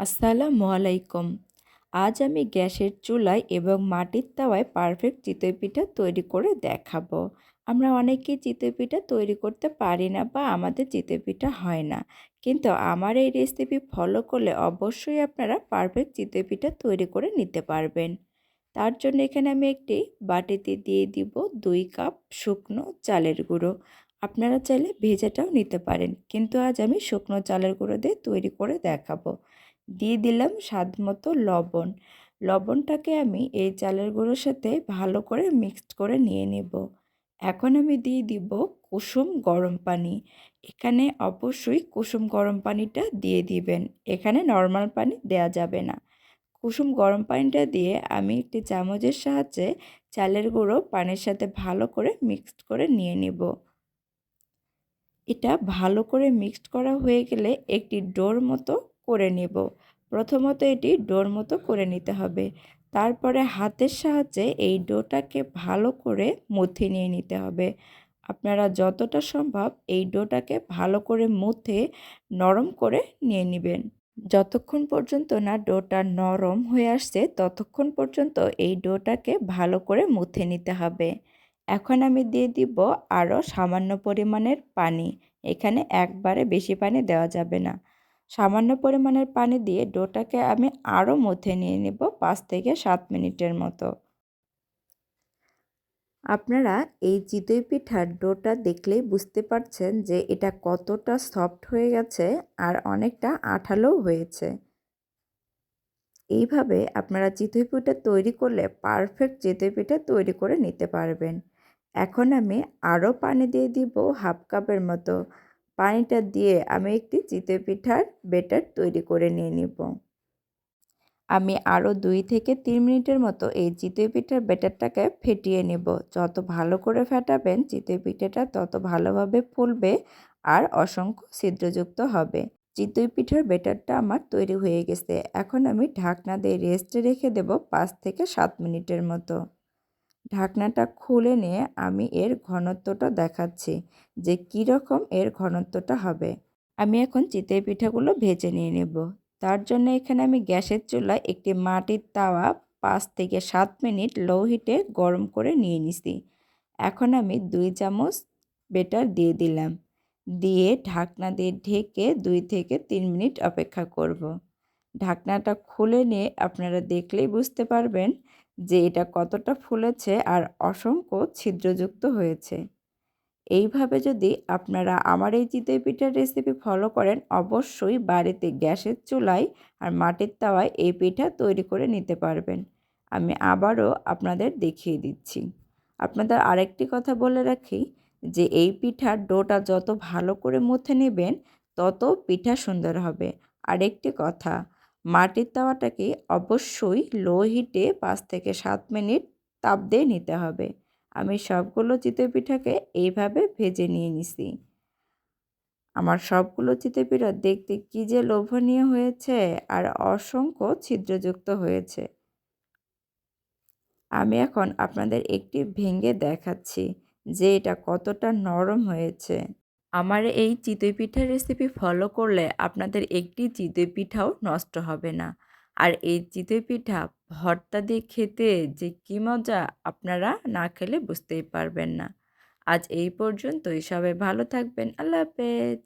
আসসালামু আলাইকুম। আজ আমি গ্যাসের চুলায় এবং মাটির তাওয়ায় পারফেক্ট চিতই পিঠা তৈরি করে দেখাবো। আমরা অনেকেই চিতই পিঠা তৈরি করতে পারি না বা আমাদের চিতই পিঠা হয় না। কিন্তু আমার এই রেসিপি ফলো করলে অবশ্যই আপনারা পারফেক্ট চিতই পিঠা তৈরি করে নিতে পারবেন। তার জন্য এখানে আমি একটি বাটিতে দিয়ে দিব দুই কাপ শুকনো চালের গুঁড়ো। আপনারা চাইলে ভেজাটাও নিতে পারেন। কিন্তু আজ আমি শুকনো চালের গুঁড়ো দিয়ে তৈরি করে দেখাবো। দিয়ে দিলাম স্বাদ মতো লবণ। লবণটাকে আমি এই চালের গুঁড়োর সাথে ভালো করে মিক্সড করে নিয়ে নেব। এখন আমি দিয়ে দিব কুসুম গরম পানি। এখানে অবশ্যই কুসুম গরম পানিটা দিয়ে দিবেন। এখানে নর্মাল পানি দেয়া যাবে না। কুসুম গরম পানিটা দিয়ে আমি একটি চামচের সাহায্যে চালের গুঁড়ো পানির সাথে ভালো করে মিক্সড করে নিয়ে নেব। এটা ভালো করে মিক্সড করা হয়ে গেলে একটি ডোর মতো করে নেব। প্রথমত এটি ডোর মতো করে নিতে হবে। তারপরে হাতের সাহায্যে এই ডোটাকে ভালো করে মুথে নিয়ে নিতে হবে। আপনারা যতটা সম্ভব এই ডোটাকে ভালো করে মুথে নরম করে নিয়ে নেবেন। যতক্ষণ পর্যন্ত না ডোটা নরম হয়ে আসছে, ততক্ষণ পর্যন্ত এই ডোটাকে ভালো করে মুথে নিতে হবে। এখন আমি দিয়ে দিব আরও সামান্য পরিমাণের পানি। এখানে একবারে বেশি পানি দেওয়া যাবে না। সামান্য পরিমাণের পানি দিয়ে ডোটাকে আমি আরও মধ্যে নিয়ে নেব পাঁচ থেকে সাত মিনিটের মতো। আপনারা এই চিতই পিঠার ডোটা দেখলেই বুঝতে পারছেন যে এটা কতটা সফট হয়ে গেছে আর অনেকটা আঠালোও হয়েছে। এইভাবে আপনারা চিতই পিঠা তৈরি করলে পারফেক্ট চিতই পিঠা তৈরি করে নিতে পারবেন। এখন আমি আরও পানি দিয়ে দিব হাফ কাপের মতো। পানিটা দিয়ে আমি একটি চিতে পিঠার বেটার তৈরি করে নিয়ে নিব। আমি আরও দুই থেকে তিন মিনিটের মতো এই চিতই পিঠার বেটারটাকে ফেটিয়ে নেব। যত ভালো করে ফেটাবেন, চিতই পিঠাটা তত ভালোভাবে ফুলবে আর অসংখ্য ছিদ্রযুক্ত হবে। চিতই পিঠার বেটারটা আমার তৈরি হয়ে গেছে। এখন আমি ঢাকনা দিয়ে রেস্টে রেখে দেব পাঁচ থেকে সাত মিনিটের মতো। ঢাকনাটা খুলে নিয়ে আমি এর ঘনত্বটা দেখাচ্ছি যে কীরকম এর ঘনত্বটা হবে। আমি এখন চিতই পিঠাগুলো ভেজে নিয়ে নেব। তার জন্য এখানে আমি গ্যাসের চুলায় একটি মাটির তাওয়া পাঁচ থেকে সাত মিনিট লো হিটে গরম করে নিয়ে নিছি। এখন আমি দুই চামচ বেটার দিয়ে দিলাম। দিয়ে ঢাকনা দিয়ে ঢেকে দুই থেকে তিন মিনিট অপেক্ষা করব। ঢাকনাটা খুলে নিয়ে আপনারা দেখলেই বুঝতে পারবেন যে এটা কতটা ফুলেছে আর অসংখ্য ছিদ্রযুক্ত হয়েছে। এইভাবে যদি আপনারা আমার এই চিতই পিঠার রেসিপি ফলো করেন, অবশ্যই বাড়িতে গ্যাসের চুলায় আর মাটির তাওয়ায় এই পিঠা তৈরি করে নিতে পারবেন। আমি আবারও আপনাদের দেখিয়ে দিচ্ছি। আপনাদের আরেকটি কথা বলে রাখি যে এই পিঠার ডোটা যত ভালো করে মুথে নেবেন, তত পিঠা সুন্দর হবে। আরেকটি কথা মাটির তাওয়াটাকে অবশ্যই লো হিটে পাঁচ থেকে সাত মিনিট তাপ দিয়ে নিতে হবে। আমি সবগুলো চিতই পিঠাকে এইভাবে ভেজে নিয়ে নিছি। আমার সবগুলো চিতই পিঠা দেখতে কী যে লোভনীয় হয়েছে আর অসংখ্য ছিদ্রযুক্ত হয়েছে। আমি এখন আপনাদের একটি ভেঙে দেখাচ্ছি যে এটা কতটা নরম হয়েছে। আমার এই চিতই পিঠার রেসিপি ফলো করলে আপনাদের একটি চিতই পিঠাও নষ্ট হবে না। আর এই চিতই পিঠা ভর্তা দিয়ে খেতে যে কী মজা আপনারা না খেলে বুঝতেই পারবেন না। আজ এই পর্যন্তই। সবাই ভালো থাকবেন। আল্লাহ হাফেজ।